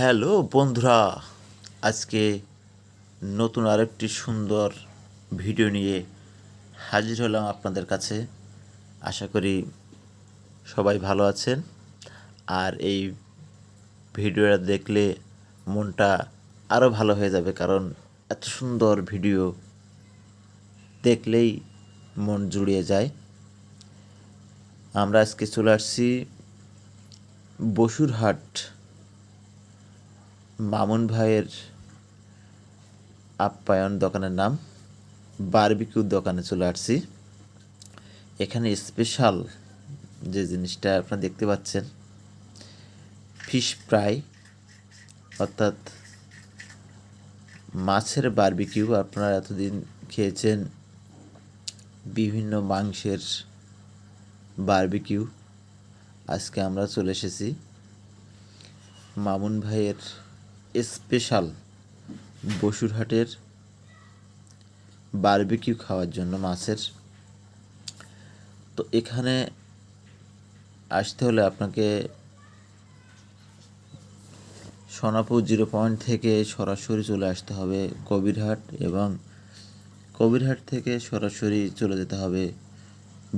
Hello বন্ধুরা, আজকে নতুন আরেকটি সুন্দর ভিডিও নিয়ে হাজির হলাম আপনাদের কাছে। আশা করি সবাই ভালো আছেন। আর এই ভিডিওটা দেখলে মনটা আরও ভালো হয়ে যাবে, কারণ এত সুন্দর ভিডিও দেখলেই মন জুড়িয়ে যায়। আমরা আজকে চলে আসছি বসুরহাট মামুন ভাইয়ের আপ্যায়ন দোকানের নাম বারবিকিউ দোকানে চলে আসছি। এখানে স্পেশাল যে জিনিসটা আপনারা দেখতে পাচ্ছেন ফিশ ফ্রাই অর্থাৎ মাছের বারবিকিউ। আপনারা এতদিন খেয়েছেন বিভিন্ন মাংসের বারবিকিউ। আজকে আমরা চলে এসেছি মামুন ভাইয়ের স্পেশাল বসুরহাটের বারবিকিউ খাওয়ার জন্য মাছের। তো এখানে আসতে হলে আপনাকে সোনাপুর জিরো পয়েন্ট থেকে সরাসরি চলে আসতে হবে কবিরহাট এবং কবিরহাট থেকে সরাসরি চলে যেতে হবে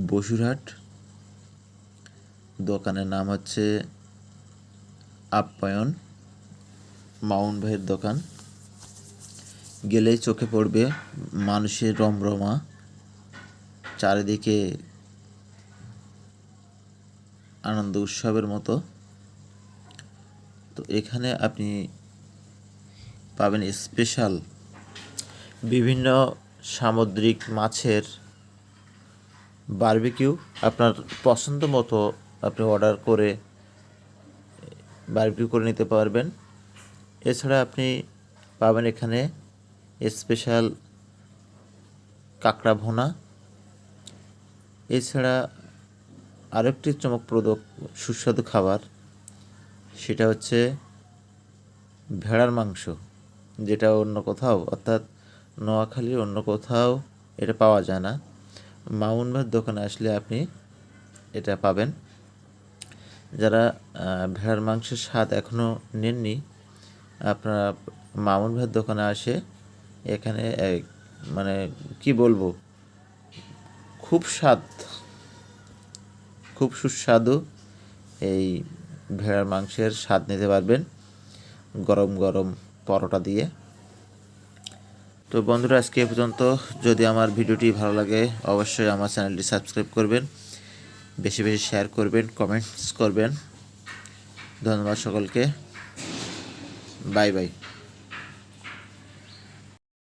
বসুরহাট। দোকানের নাম হচ্ছে আপ্যায়ন। মাউন্ট ভাইয়ের দোকান। গেলেই চোখে পড়বে মানুষের রমরমা। চারিদিকে আনন্দ উৎসবের মতো। তো এখানে আপনি পাবেন স্পেশাল বিভিন্ন সামুদ্রিক মাছের বারবিকিউ। আপনার পছন্দ মতো আপনি অর্ডার করে বারবিকিউ করে নিতে পারবেন। এছাড়া আপনি পাবেন এখানে স্পেশাল কাঁকড়া ভোনা। এছাড়া আরেকটি চমকপ্রদ সুস্বাদু খাবার, সেটা হচ্ছে ভেড়ার মাংস, যেটা অন্য কোথাও, অর্থাৎ নোয়াখালী অন্য কোথাও এটা পাওয়া যায় না। মামুন ভাইয়ের দোকানে আসলে আপনি এটা পাবেন। যারা ভেড়ার মাংসের স্বাদ এখনও নেননি আপনারা মামুন ভাইয়ের দোকানে আসে, এখানে মানে কি বলব, খুব স্বাদ, খুব সুস্বাদু এই ভেড়ার মাংসের স্বাদ নিতে পারবেন গরম গরম পরোটা দিয়ে। তো বন্ধুরা, আজকে এ পর্যন্ত। যদি আমার ভিডিওটি ভালো লাগে, অবশ্যই আমার চ্যানেলটি সাবস্ক্রাইব করবেন, বেশি বেশি শেয়ার করবেন, কমেন্টস করবেন। ধন্যবাদ সকলকে। Bye bye.